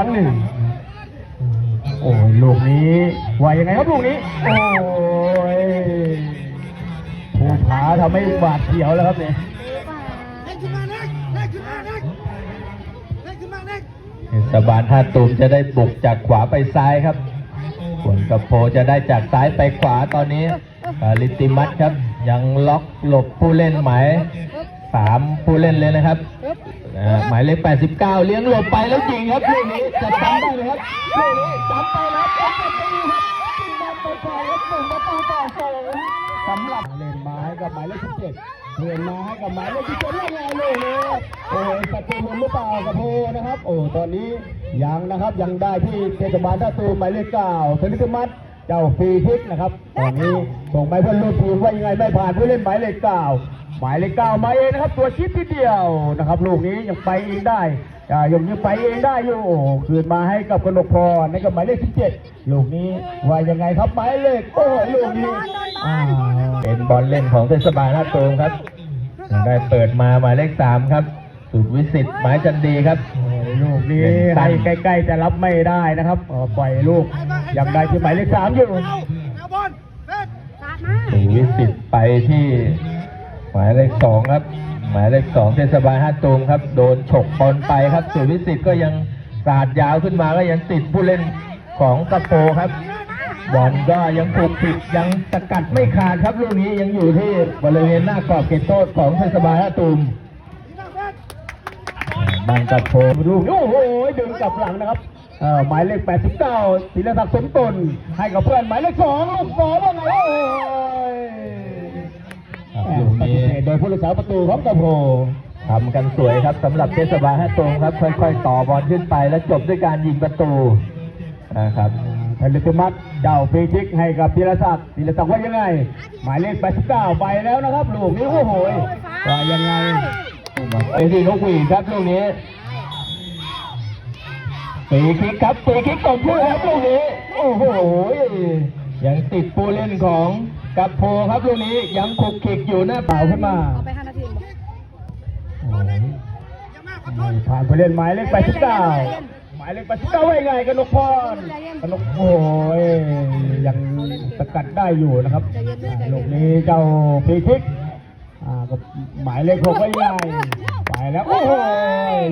ครั้งหนึ่ง โอ้ยลูกนี้ว่ายังไงครับลูกนี้ โอ้ยภูผาทำให้บาดเขียวแล้วครับเนี่ยเล่นขึ้นมาเล็กเล่นขึ้นมาเล็กเล่นขึ้นมาเล็กเทศบาลท่าตูมจะได้บุกจากขวาไปซ้ายครับส่วนกระโพจะได้จากซ้ายไปขวาตอนนี้ลิติมัตครับยังล็อกหลบผู้เล่นหมาย สามผู้เล่นเลยนะครับเอ่อหมายเลข 89 เลี้ยงหลบไปแล้วยิงครับลูกนี้จะทำได้ไหมครับลูกนี้จำไปแล้วจำไปครับขึ้นมาไปก่อนแล้วส่งประตูต่อสองสำหรับเล่นไม้กับหมายเลขสิบเจ็ดเพื่อนมาให้กับหมายเลขสิบเจ็ดว่าไงเลยเนี่ยโอ้ยสัตว์ตัวหรือเปล่ากับโพนะครับ โอ้ตอนนี้ยังนะครับยังได้ที่เทศบาลท่าตูมหมายเลขเก้าธนิตมัต เจ้าฟรีคิกนะครับตอนนี้ส่งไปเพื่อนลูกทีมว่ายังไงไม่ผ่านผู้เล่นหมายเลขเก้าหมายเลขเก้ามาเองนะครับ ตัวชิดทีเดียวนะครับลูกนี้ยังไปเองได้อ่ายังยังไปเองได้อยู่โอ้คืนมาให้กับกนกพรในกับหมายเลขสิบเจ็ดลูกนี้ว่ายังไงครับหมายเลขโอ้ยลูกนี้อ่าเป็นบอลเล่นของเทศบาลท่าตูมครับได้เปิดมาหมายเลขสามครับสุดวิสิตหมายจันดีครับโอ้ยลูกนี้ให้ใกล้ๆแต่รับไม่ได้นะครับเอ่อปล่อยลูก ยังได้ที่หมายเลขสามอยู่เอาเอาบอลเล่นสุวิสิตไปที่หมายเลขสองครับ หมายเลขสองเทศบาลท่าตูมครับ โดนฉกบอลไปครับสุวิสิตก็ยังสาดยาวขึ้นมาก็ยังติดผู้เล่นของกระโปครับบอลก็ยังถูกผิดยังสกัดไม่ขาดครับลูกนี้ยังอยู่ที่บริเวณหน้ากรอบเขตโทษของเทศบาลท่าตูมบางกระโปลูกนี้โอ้โหดึงกลับหลังนะครับ เอ่อหมายเลข89ศิลศักดิ์สมตนให้กับเพื่อนหมายเลขสองลูกสองว่าไงโอ้ยครับแหม่ลูกปฏินี้เสธโดยผู้รักษาประตูของกระโพทำกันสวยครับสำหรับเทศบาลท่าตูมครับ ค่อย ๆ ต่อบอลขึ้นไปแล้วจบด้วยการยิงประตูนะครับธนิตมัตเจ้าฟรีคิกให้กับศิลศักดิ์ศิลศักดิ์ว่ายังไง หมายเลข89ไปแล้วนะครับ ลูกนี้โอ้โหว่ายังไงไปที่นกหวีดครับลูกนี้ ปีคิกครับปีคิกตบผู้ครับลูกนี้โอ้โหยังติดผู้เล่นของกัปโพครับลูกนี้ยังคุกคิกอยู่หน้าเปล่าขึ้นมาเอาไปห้านาทีบอกโอ้ยอย่ามาขอโทษผ่เล่นหมายเลข89หมายเลข89ว่ายังไงกนกพรกนกโอ้ยยังสกัดได้อยู่นะครับลูกนี้เจ้าฟรีคิกอ่ากับหมายเลขหกว่ายังไง ไปแล้วโอ้โห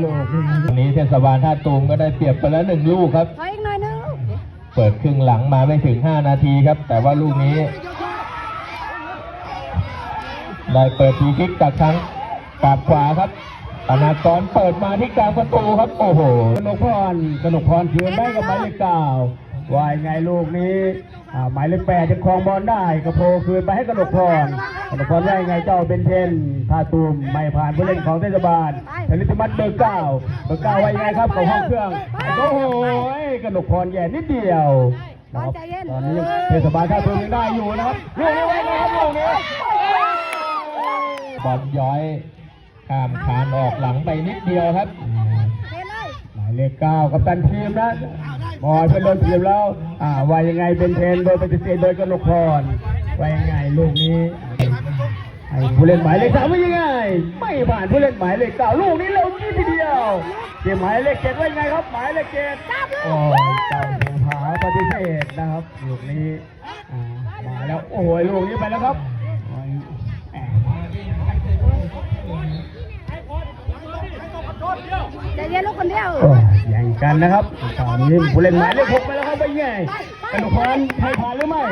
ลูกนี้วันนี้เทศบาลท่าตูมก็ได้เปรียบไปแล้วหนึ่งลูกครับ ขออีกหน่อยนึงลูกเปิดครึ่งหลังมาไม่ถึง 5 นาทีครับ แต่ว่าลูกนี้ได้เปิดทีคิกจากทางปาดขวาครับธนากรเปิดมาที่กลางประตูครับ โอ้โหกนกพรกนกพรคืนได้กับหมายเลขเก้าว่ายังไงลูกนี้อ่า หมายเลขแปดจะครองบอลได้กระโพคืนไปให้กนกพรกนกพรว่ายังไงเจ้าเบนเทนท่าตูมไม่ผ่านผู้เล่นของเทศบาลธนิตมัตเบอร์เก้าเบอร์เก้าว่ายังไงครับกับห้องเครื่องโอ้โหกนกพรแย่นิดเดียวนะครับตอนนี้เทศบาลท่าตูมยังได้อยู่นะครับลูกนี้ไว้นะครับลูกนี้บอลย้อยข้ามคานออกหลังไปนิดเดียวครับเทเลยหมายเลขเก้ากับตันทีมนะ บอยเป็นโดนทีมแล้วอ่าว่ายังไงเป็นเทนโดยปฏิเสธโดยกนกพรว่ายังไงลูกนี้ไอ้ผู้เล่นหมายเลขสามว่ายังไง ไม่ผ่านผู้เล่นหมายเลขเก้าลูกนี้เร็วนิดเดียวเกมหมายเลขเจ็ดว่ายังไงครับ หมายเลขเจ็ดโอ้ยเจ้าภูผาปฏิเสธนะครับลูกนี้มาแล้วโอ้ยลูกนี้ไปแล้วครับ ใจเย็นลูกคนเดียวอยแย่งกันนะครับตอนนี้ผู้เล่นหมายเลขหกไปแล้วครับไปยังไงกนกพรให้ผ่านหรือไม่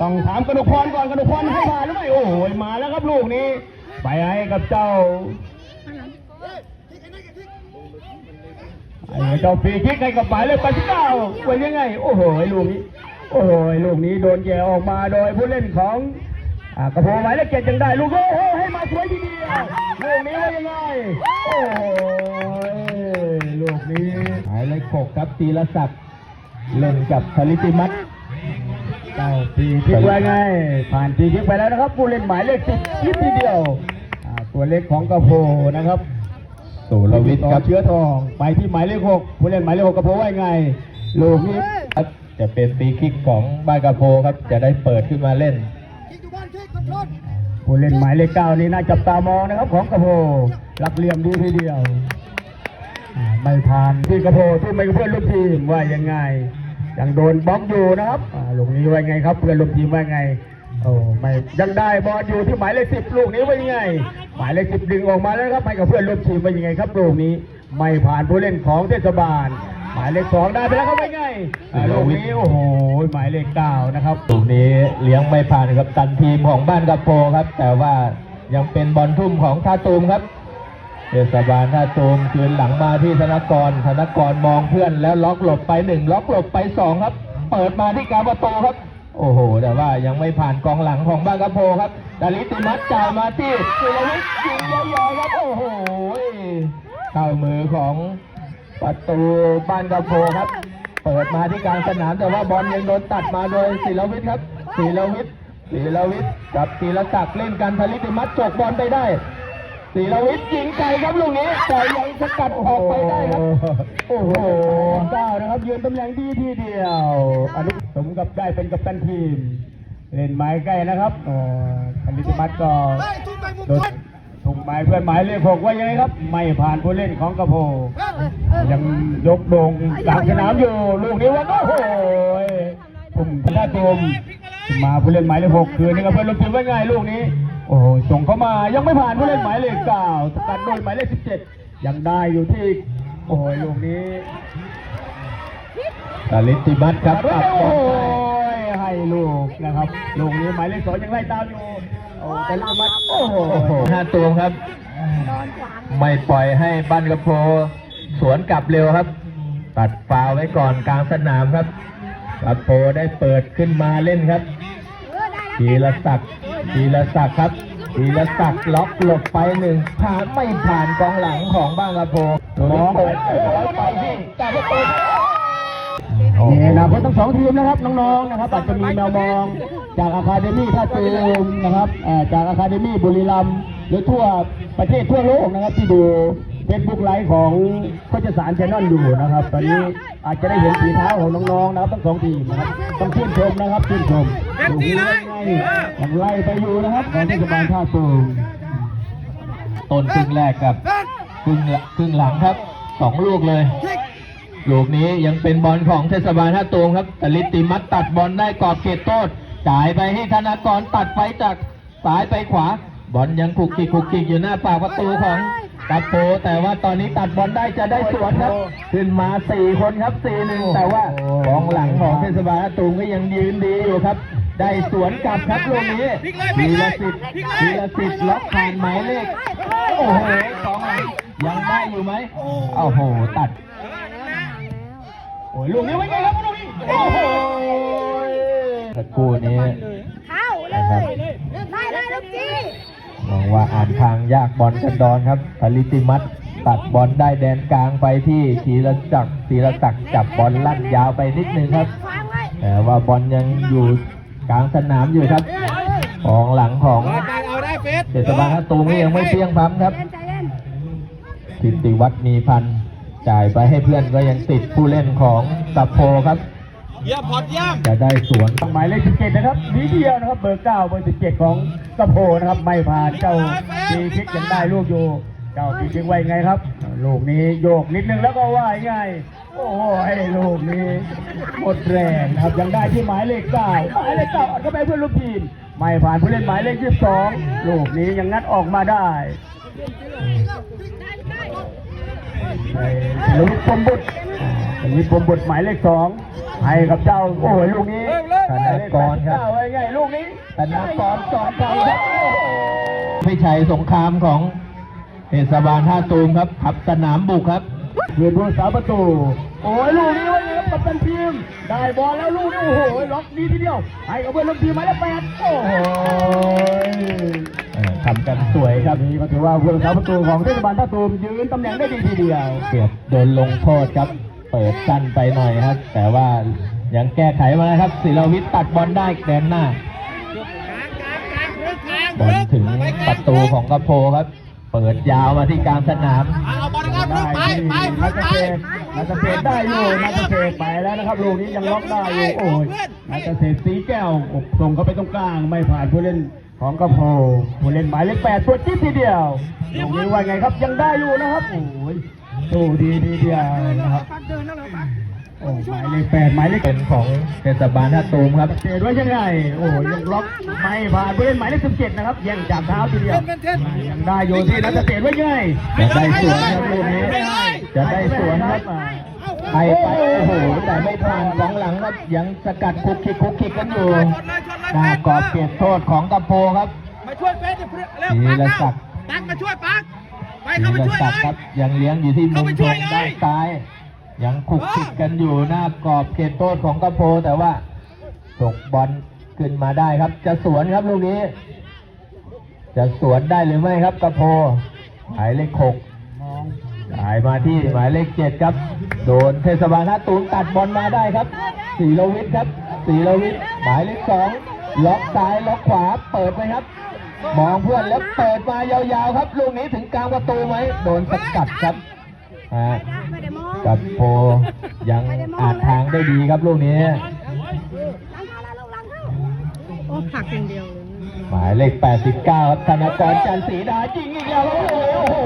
ต้องถามกนกพรก่อนกนกพรให้ผ่านหรือไม่ โอ้ยมาแล้วครับลูกนี้ ไปให้กับเจ้าไอ้เจ้าฟรีคิกให้กับหมายเลขแปดสิบเก้าไว้ยังไง โอ้โห ลูกนี้ โอ้โห ลูกนี้โดนแย่ออกมาโดยผู้เล่นของ กระโปรงหมายเลขเจ็ดยังได้ลูกโอ้โหให้มาสวยทีเดียวลูกนี้ว่ายังไงโอ้โหลูกนี้หมายเลขหกครับตีรศักดิ์เล่นกับคาริติมัตเจ้าปีคิกไว้ไง ผ่านปีคิกไปแล้วนะครับผู้เล่นหมายเลขสิบนิดเดียวอ่าตัวเล็กของกระโพนะครับสุรวิทย์ต่อครับเชื้อทอง ไปที่หมายเลขหกผู้เล่นหมายเลขหกกระโพไว้ไงลูกนี้ครับจะเป็นฟรีคิกของบ้านกระโพครับจะได้เปิดขึ้นมาเล่น ผู้เล่นหมายเลขเก้านี่น่าจับตามองนะครับของกระโพรับเหลี่ยมดีทีเดียว ไม่ผ่านที่กระโพที่ไม่เพื่อนร่วมทีมว่ายังไงยังโดนบล็อกอยู่นะครับลูกนี้ว่าไงครับเพื่อนร่วมทีมว่าไงโอ้ไม่ยังได้บอลอยู่ที่หมายเลขสิบลูกนี้ว่ายังไง หมายเลขสิบดึงออกมาแล้วครับให้กับเพื่อนร่วมทีมว่ายังไงครับลูกนี้ ไม่ผ่านผู้เล่นของเทศบาล หมายเลขสองได้ไปแล้วครับว่าไงอ่าลูกนี้โอ้โหหมายเลขเก้านะครับลูกนี้เลี้ยงไม่ผ่านกับตันทีมของบ้านกระโพครับ แต่ว่ายังเป็นบอลทุ่มของท่าตูมครับเทศบาลท่าตูมคืนหลังมาที่ธนกรธนกรมองเพื่อนแล้วล็อกหลบไปหนึ่งล็อกหลบไปสองครับ เปิดมาที่กลางประตูครับ โอ้โห แต่ว่ายังไม่ผ่านกองหลังของบ้านกระโพครับดาลิติมัตจ่ายมาที่สุรวิทย์ยิงยาวๆครับโอ้โหเข้ามือของ ประตูบ้านกระโพครับ เปิดมาที่กลางสนามแต่ว่าบอลยังโดนตัดมาโดยศิลวิทย์ครับศิลวิทย์ศิลวิทย์กับศิลศักดิ์เล่นกันธลิติมัตจบบอลไปได้ศิลวิทย์ยิงไกลครับลูกนี้แต่ยังสกัดออกไปได้ครับ โอ้โหเก้านะครับยืนตำแหน่งดีทีเดียวอนุสมกับได้เป็นกัปตันทีม เล่นไม้ใกล้นะครับโอ้คณิตมัตก็เฮ้ยทุกไปมุมโดน คนถุงไม้เพื่อนหมายเลขหกว่ายังไงครับ ไม่ผ่านผู้เล่นของกระโพเฮ้ยยังยกโด่งกลางสนามอยู่ลูกนี้ว่าโอ้โหผมพระตุมมาผู้เล่นหมายเลขหกคืนนี้กับเพื่อนลงทีมว่าไงลูกนี้ โอ้โหส่งเข้ามายังไม่ผ่านผู้เล่นหมายเลขเก้าสกัดโดยหมายเลขสิบเจ็ดยังได้อยู่ที่โอ้ยลูกนี้ดาลิติมัตครับโอ้ตัดบอลไปยให้ลูกนะครับลูกนี้หมายเลขสองยังไล่ตามอยู่โอ้แต่ลูกมันโอ้โหโอ้โหห้าตัวครับนอนขวางไม่ปล่อยให้บ้านกระโพสวนกลับเร็วครับ ตัดฟาวล์ไว้ก่อนกลางสนามครับกระโพได้เปิดขึ้นมาเล่นครับเออได้แล้วทีละศักดิ์ทีละศักดิ์ครับทีละศักดิ์ล็อกหลบไปหนึ่งผ่านไม่ผ่านกองหลังของบ้านกระโพมองเปิดไปที่กลางประตูนี่นะเพราะทั้งสองทีมนะครับน้องๆนะครับอาจจะมีแมวมอง จากอาคาเดมี่ท่าตูมนะครับจากอาคาเดมี่บุรีรัมย์หรือทั่วประเทศทั่วโลกนะครับที่ดูเฟซบุ๊กไลฟ์ของโคชสารแชนนอนอยู่นะครับ ตอนนี้อาจจะได้เห็นฝีเท้าของน้องๆนะครับทั้งสองทีมนะครับต้องชื่นชมนะครับชื่นชมดูดีเลยยังไล่ไปอยู่นะครับของเทศบาลท่าตูมต้นครึ่งแรกกับครึ่งลังครึ่งหลังครับสองลูกเลยลูกนี้ยังเป็นบอลของเทศบาลท่าตูมครับแต่ลิติมัตตัดบอลได้กรอบเขตโทษ จ่ายไปให้ธนากรตัดไปจากซ้ายไปขวา บอลยังคุกคิกคุกคิกอยู่หน้าปากประตูของกัปโปแต่ว่าตอนนี้ตัดบอลได้จะได้สวนครับ ขึ้นมาสี่คนครับสี่หนึ่งแต่ว่ากองหลังของเทศบาลท่าตูมก็ยังยืนดีอยู่ครับ ได้สวนกลับครับลูกนี้ทีละสิทธิ์ทีละสิทธิ์ล็อกผ่านหมายเลขโอ้โหกองหลังยังได้อยู่ไหมโอ้โหตัดโอ้ยลูกนี้ไว้ไงครับลูกนี้โอ้โห สักครู่นี้เข้าเลยได้ได้ลูกจีมองว่าอ่านทางยากบอลกันดอนครับผลิติมัตตัดบอลได้แดนกลางไปที่ศีรศักดิ์ศีรศักดิ์จับบอลลั่นยาวไปนิดนึงครับขวางไว้แต่ว่าบอลยังอยู่กลางสนามอยู่ครับของหลังของได้เอาได้เฟสเทศบาลท่าตูมก็ยังไม่เพียงพร้ำครับเล่นใจเล่นทิติวัฒน์มีพันธ์จ่ายไปให้เพื่อนก็ยังติดผู้เล่นของสัปโพครับ เยี่ยมพอดเยี่ยมจะได้สวนหมายเลข17นะครับนิดเดียวนะครับเบอร์เก้าเบอร์17ของกระโพนะครับไม่ผ่านเจ้าปีพิกยังได้ลูกอยู่เจ้าปีพิกไว้ไงครับ ลูกนี้โยกนิดนึงแล้วก็ว่าไงโอ้โหไอ้ลูกนี้หมดแรงนะครับยังได้ที่หมายเลขเก้าหมายเลขเก้าอัดเข้าไปเพื่อนลูกทีมไม่ผ่านผู้เล่นหมายเลข22ลูกนี้ยังงัดออกมาได้ลุยพรหมบุตรลุยพรหมบุตรหมายเลขสอง ให้กับเจ้าโอ้ยลูกนี้ธนากรครับเจ้าไว้ไงลูกนี้ธนากรสอนไกลครับไม่ใช่สงครามของเทศบาลท่าตูมครับขับสนามบุกครับเพื่อนผู้สาประตูโอ้ยลูกนี้ไว้ไงครับกัปตันทีมได้บอลแล้วลูกนี้โอ้โหล็อกดีทีเดียวให้กับเพื่อนลูกทีมหมายเลขแปดโอ้โหเออทำกันสวยครับนี่ก็ถือว่าเพื่อนสาประตูของเทศบาลท่าตูมยืนตำแหน่งได้ดีทีเดียวเกือบโดนลงโทษครับ เปิดสั้นไปหน่อยครับ แต่ว่ายังแก้ไขมานะครับศิลวิทย์ตัดบอลได้แดนหน้าบอลถึงประตูของกระโพครับ เปิดยาวมาที่กลางสนามเอาบอลนะครับได้ไปที่ไปนักไปเกษตรนักเกษตรได้อยู่นักเกษตรไปแล้วนะครับลูกนี้ยังล็อกได้อยู่โอ้ยนักเกษตรสีแก้วส่งเข้าไปตรงกลางไม่ผ่านผู้เล่นของกระโพผู้เล่นหมายเลขแปดตัวจิ๊ดทีเดียวลูกนี้ว่าไงครับยังได้อยู่นะครับโอ้ย สู้ดีดีเดียวนะครับปักเดินแล้วเหรอปักโอ้หมายเลขแปดหมายเลขเป็นของเทศบาลท่าตูมครับเตะไว้ยังไงโอ้ยังล็อกไม่ผ่านผู้เล่นหมายเลขสิบเจ็ดนะครับแย่งจากเท้าทีเดียวเป็นเท่นยังได้โยนที่นัทเตะไว้ยังไงจะได้สวนครับลูกนี้จะได้สวนครับไปไปโอ้โหแต่ไม่ผ่านของหลังครับยังสกัดคุกคิกคุกคิกกันอยู่หน้ากรอบเขตโทษของกัมโพครับมาช่วยเฟสเร็วธีปักรแล้วศักดิ์ปักมาช่วยปัก ไปธีเข้าไปรช่วยศัเลกดิ์ยครับยังเลี้ยงอยู่ที่มุมเข้าไปช่ธวยงเลยด้านซ้าย ยังคุกคิกกันอยู่หน้ากรอบเขตโทษของกัมโพแต่ว่าตกบอลขึ้นมาได้ครับ จะสวนครับลูกนี้ จะสวนได้หรือไม่ครับกัมโพหมายเลขหกมองจ่ายมาที่หมายเลขเจ็ดครับ โดนเทศบาลท่าตูมตัดบอลมาได้ครับสีรวิทย์ครับสีรวิทย์หมายเลขสองล็อกซ้ายล็อกขวาเปิดไหมครับ มองเพื่อนแล้วเปิดมายาวๆครับลูกนี้ถึงกลางประตูไหมโดนสกัดครับอ่าไม่ได้มองกับโพยังอาจทางได้ดีครับลูกนี้ล้างเท้าแล้วลูกล้างเท้าโอ้ผักอย่างเดียวเลยหมายเลข 89ครับธนากรจันทร์ศรีดายิงอีกแล้วโอ้โห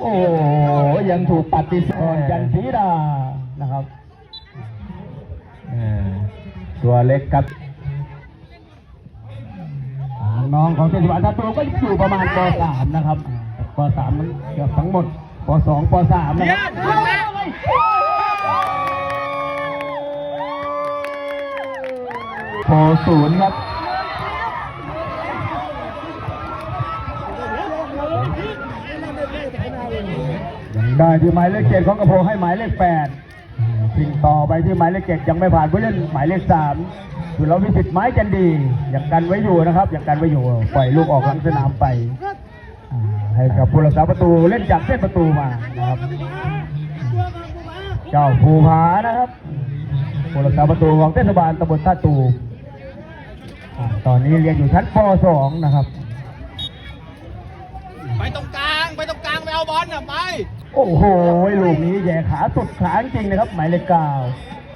โอ้โหยังถูกปฏิเสก่อนธจันทร์ศรีดานะครับอ่าตัวเล็กครับ น้องๆของเทศบาลท่าตูมก็อยู่ประมาณป .3 นะครับป .3 มันเกือบทั้งหมดป .2 ป .3 นะครับโพศูนย์ครับยังได้ที่หมายเลขเจ็ดของกระโพงให้หมายเลขแปดทิ้งต่อไปที่หมายเลขเจ็ดยังไม่ผ่านผู้เล่นหมายเลขสาม สุรวิสิทธิ์ไม้จันดียังกันไว้อยู่นะครับยังกันไว้อยู่ปล่อยลูกออกหลังสนามไปอ่าให้กับผู้รักษาประตูเล่นจากเส้นประตูมานะครับ เจ้าภูผานะครับผู้รักษาประตูของเทศบาลตำบลท่าตูมอ่าตอนนี้เรียนอยู่ชั้นป .2 นะครับ ไปตรงกลางไปตรงกลางไปเอาบอลน่ะไป โอ้โหลูกนี้แย่ขาสุดขาจริงนะครับ หมายเลขเก้า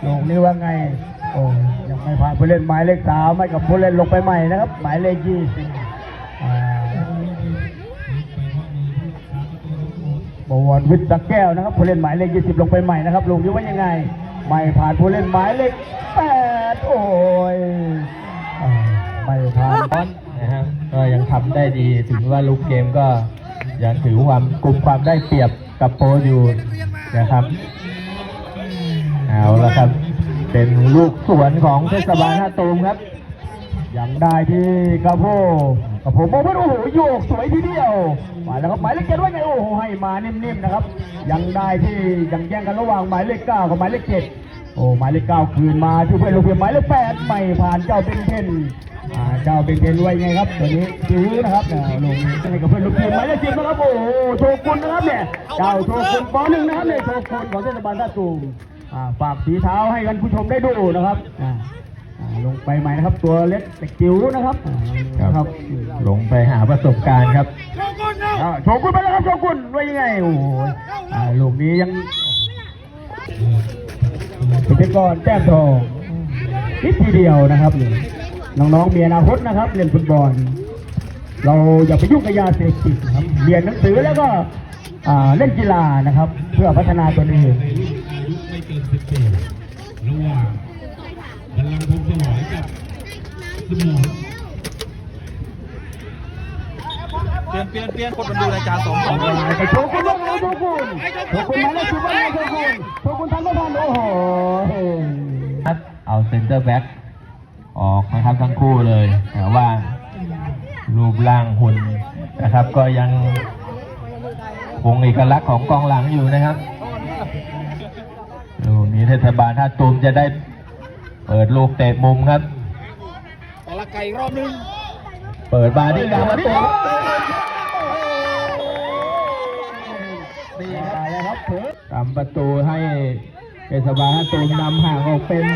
ลูกนี้ว่าไง โอ้ยังไม่ผ่านผู้เล่นหมายเลขสามไม่กับผู้เล่นลงไปใหม่นะครับ หมายเลขยี่สิบบวรวิทย์ตะแก้วนะครับผู้เล่นหมายเลขยี่สิบลงไปใหม่นะครับลูกนี้ว่ายังไง ไม่ผ่านผู้เล่นหมายเลขแปดโอ้ยไม่ผ่านบอลนะครับก็ยังทำได้ดีถึงว่าลูกเกมก็ยังถือความกลุ่มความได้เปรียบกับโปอยู่นะครับ เป็นลูกสวนของเทศบาลท่าตูมครับ ยังได้ที่กระโพกระโพโมพันโอ้โหโยกสวยทีเดียวมาแล้วครับหมายเลขเจ็ดว่าไงโอ้โหให้มานิ่มๆนะครับ ยังได้ที่ยังแย่งกันระหว่างหมายเลขเก้ากับหมายเลขเจ็ดโอ้หมายเลขเก้าคืนมาที่เพื่อนลูกเพียงหมายเลขแปดไม่ผ่านเจ้าเป็นเทนอ่าเจ้าเป็นเทนไว้ไงครับตัวนี้จิ๋วนะครับเนี่ยลงให้กับเพื่อนลูกเพียงหมายเลขเจ็ดนะครับโอ้โหโชกุนนะครับเนี่ยเจ้าโชกุนปอหนึ่งนะครับเนี่ยโชกุนของเทศบาลท่าตูม ฝากสีเท้าให้กันผู้ชมได้ดูนะครับอ่าอ่าลงไปใหม่นะครับ ตัวเล็กแต่จิ๋วนะครับอ่าครับ ลงไปหาประสบการณ์ครับโชกุนเนาะอ่าโชกุนไปแล้วครับโชกุนว่ายังไงโอ้โหอ่าลูกนี้ยังพิธีกรแต้มทองนิดทีเดียวนะครับนี่น้องๆมีอนาคตนะครับเล่นฟุตบอล เราอย่าไปยุ่งกับยาเสพติดนะครับเรียนหนังสือแล้วก็อ่าเล่นกีฬานะครับ เพื่อพัฒนาตนเอง ไม่เกินสิบปีระหว่างพลังพงสวายกับ สมองเปลี่ยนเปลี่ยนเปลี่ยนคนมาดูรายการสองสองไปโชกุนว่าไงโชกุนโชกุนมาแล้วคิดว่าไงโชกุนโชกุนทันไม่ทันโอ้โหครับเอาเซนเตอร์แบ็กออกนะครับทั้งคู่เลยแต่ว่ารูปร่างหุ่นนะครับ ก็ยังคงเอกลักษณ์ของกองหลังอยู่นะครับลูนี้เทศบาลท่าตูมจะได้เปิดลูกเตะมุมครับ ไก่รอบนึง เปิดมาที่กลางประตูนี่ครับครับเถอะทำประตูให้เทศบาลท่าตูมนำห่างออกเป็น